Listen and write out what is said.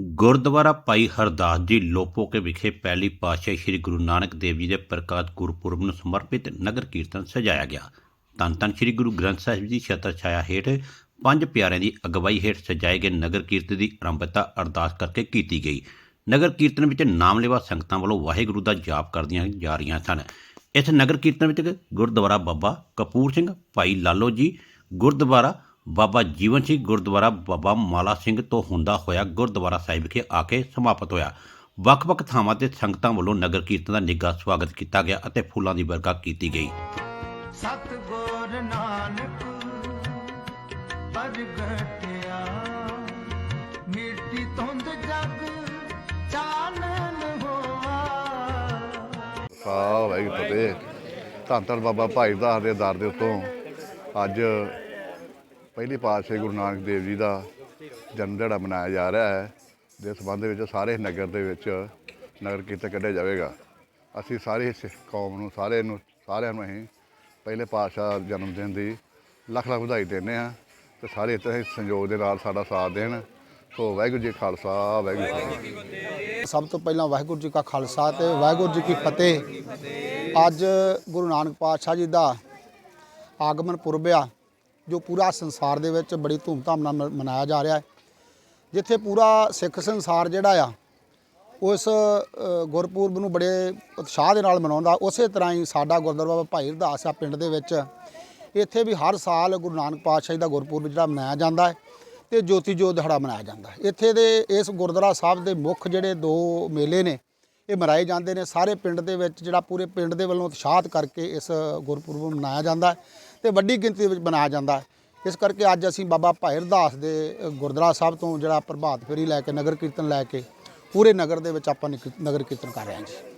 ਗੁਰਦੁਆਰਾ ਭਾਈ ਹਰਦਾਸ ਜੀ ਲੋਪੋਕੇ ਵਿਖੇ ਪਹਿਲੀ ਪਾਤਸ਼ਾਹੀ ਸ੍ਰੀ ਗੁਰੂ ਨਾਨਕ ਦੇਵ ਜੀ ਦੇ ਪ੍ਰਕਾਸ਼ ਗੁਰਪੁਰਬ ਨੂੰ ਸਮਰਪਿਤ ਨਗਰ ਕੀਰਤਨ ਸਜਾਇਆ ਗਿਆ। ਧੰਨ ਧੰਨ ਸ੍ਰੀ ਗੁਰੂ ਗ੍ਰੰਥ ਸਾਹਿਬ ਜੀ ਦੀ ਛਤਰ ਛਾਇਆ ਹੇਠ ਪੰਜ ਪਿਆਰਿਆਂ ਦੀ ਅਗਵਾਈ ਹੇਠ ਸਜਾਏ ਗਏ ਨਗਰ ਕੀਰਤਨ ਦੀ ਆਰੰਭਤਾ ਅਰਦਾਸ ਕਰਕੇ ਕੀਤੀ ਗਈ। ਨਗਰ ਕੀਰਤਨ ਵਿੱਚ ਨਾਮ ਲੈਵਾ ਸੰਗਤਾਂ ਵੱਲੋਂ ਵਾਹਿਗੁਰੂ ਦਾ ਜਾਪ ਕਰਦੀਆਂ ਜਾ ਰਹੀਆਂ ਸਨ। ਇਸ ਨਗਰ ਕੀਰਤਨ ਵਿੱਚ ਗੁਰਦੁਆਰਾ ਬਾਬਾ ਕਪੂਰ ਸਿੰਘ, ਭਾਈ ਲਾਲੋ ਜੀ, ਗੁਰਦੁਆਰਾ ਬਾਬਾ ਜੀਵਨ ਸਿੰਘ ਗੁਰਦੁਆਰਾ ਬਾਬਾ ਮਾਲਾ ਸਿੰਘ ਤੋਂ ਹੁੰਦਾ ਹੋਇਆ ਗੁਰਦੁਆਰਾ ਸਾਹਿਬ ਵਿਖੇ ਆ ਕੇ ਸਮਾਪਤ ਹੋਇਆ। ਵੱਖ-ਵੱਖ ਥਾਵਾਂ ਤੇ ਸੰਗਤਾਂ ਵੱਲੋਂ ਨਗਰ ਕੀਰਤਨ ਦਾ ਨਿੱਘਾ ਸਵਾਗਤ ਕੀਤਾ ਗਿਆ ਅਤੇ ਫੁੱਲਾਂ ਦੀ ਵਰਖਾ ਕੀਤੀ ਗਈ। ਸਤਗੁਰ ਨਾਨਕ ਪ੍ਰਗਟਿਆ ਮਿੱਟੀ ਧੁੰਦ ਜਗ ਚਾਨਣ ਹੋਆ। ਸਾਹ ਵਾਹਿਗੁਰੂ ਫਤਿਹ। ਧੰਨ ਧੰਨ ਬਾਬਾ ਭਾਈ ਦਾਸ ਦੇ ਦਰ ਦੇ ਉੱਤੋਂ ਅੱਜ ਪਹਿਲੀ ਪਾਤਸ਼ਾਹ ਗੁਰੂ ਨਾਨਕ ਦੇਵ ਜੀ ਦਾ ਜਨਮ ਦਿਹਾੜਾ ਮਨਾਇਆ ਜਾ ਰਿਹਾ ਹੈ, ਦੇ ਸੰਬੰਧ ਵਿੱਚ ਸਾਰੇ ਨਗਰ ਦੇ ਵਿੱਚ ਨਗਰ ਕੀਰਤਨ ਕੱਢਿਆ ਜਾਵੇਗਾ। ਅਸੀਂ ਸਾਰੇ ਸਿੱਖ ਕੌਮ ਨੂੰ ਸਾਰੇ ਨੂੰ, ਸਾਰਿਆਂ ਨੂੰ ਅਸੀਂ ਪਹਿਲੇ ਪਾਤਸ਼ਾਹ ਜਨਮ ਦਿਨ ਦੀ ਲੱਖ ਲੱਖ ਵਧਾਈ ਦਿੰਦੇ ਹਾਂ ਤੇ ਸਾਰੇ ਇੱਥੇ ਹੀ ਸੰਯੋਗ ਦੇ ਨਾਲ ਸਾਡਾ ਸਾਥ ਦੇਣ। ਸੋ ਵਾਹਿਗੁਰੂ ਜੀ ਖਾਲਸਾ, ਵਾਹਿਗੁਰੂ ਜੀ ਫਤਿਹ। ਸਭ ਤੋਂ ਪਹਿਲਾਂ ਵਾਹਿਗੁਰੂ ਜੀ ਕਾ ਖਾਲਸਾ ਤੇ ਵਾਹਿਗੁਰੂ ਜੀ ਕੀ ਫਤਿਹ। ਅੱਜ ਗੁਰੂ ਨਾਨਕ ਪਾਤਸ਼ਾਹ ਜੀ ਦਾ ਆਗਮਨ ਪੁਰਬ ਆ। ਜੋ ਪੂਰਾ ਸੰਸਾਰ ਦੇ ਵਿੱਚ ਬੜੀ ਧੂਮਧਾਮ ਨਾਲ ਮ- ਮਨਾਇਆ ਜਾ ਰਿਹਾ ਹੈ। ਜਿੱਥੇ ਪੂਰਾ ਸਿੱਖ ਸੰਸਾਰ ਜਿਹੜਾ ਆ ਉਸ ਅ, ਗੁਰਪੁਰਬ ਨੂੰ ਬੜੇ ਉਤਸ਼ਾਹ ਦੇ ਨਾਲ ਮਨਾਉਂਦਾ ਉਸੇ ਤਰ੍ਹਾਂ ਹੀ ਸਾਡਾ ਗੁਰਦੁਆਰਾ ਬਾਬਾ ਭਾਈ ਰਦਾਸ ਆ ਪਿੰਡ ਦੇ ਵਿੱਚ। ਇੱਥੇ ਵੀ ਹਰ ਸਾਲ ਗੁਰੂ ਨਾਨਕ ਪਾਤਸ਼ਾਹ ਜੀ ਦਾ ਗੁਰਪੁਰਬ ਜਿਹੜਾ ਮਨਾਇਆ ਜਾਂਦਾ ਹੈ ਤੇ ਜੋਤੀ ਜੋਤ ਦਿਹਾੜਾ ਮਨਾਇਆ ਜਾਂਦਾ ਹੈ। ਇੱਥੇ ਦੇ ਇਸ ਗੁਰਦੁਆਰਾ ਸਾਹਿਬ ਦੇ ਮੁੱਖ ਜਿਹੜੇ ਦੋ ਮੇਲੇ ਨੇ ਇਹ ਮਨਾਏ ਜਾਂਦੇ ਨੇ। ਸਾਰੇ ਪਿੰਡ ਦੇ ਵਿੱਚ ਜਿਹੜਾ ਪੂਰੇ ਪਿੰਡ ਦੇ ਵੱਲੋਂ ਉਤਸ਼ਾਹਤ ਕਰਕੇ ਇਸ ਗੁਰਪੁਰਬ ਨੂੰ ਮਨਾਇਆ ਜਾਂਦਾ ਹੈ ਤੇ ਵੱਡੀ ਗਿਣਤੀ ਵਿੱਚ ਮਨਾਇਆ ਜਾਂਦਾ ਇਸ ਕਰਕੇ ਅੱਜ ਅਸੀਂ ਬਾਬਾ ਭਾਈ ਰਦਾਸ ਦੇ ਗੁਰਦੁਆਰਾ ਸਾਹਿਬ ਤੋਂ ਜਿਹੜਾ ਪ੍ਰਭਾਤ ਫੇਰੀ ਲੈ ਕੇ, ਨਗਰ ਕੀਰਤਨ ਲੈ ਕੇ ਪੂਰੇ ਨਗਰ ਦੇ ਵਿੱਚ ਆਪਾਂ ਨਿਕ- ਨਗਰ ਕੀਰਤਨ ਕਰ ਰਹੇ ਹਾਂ ਜੀ।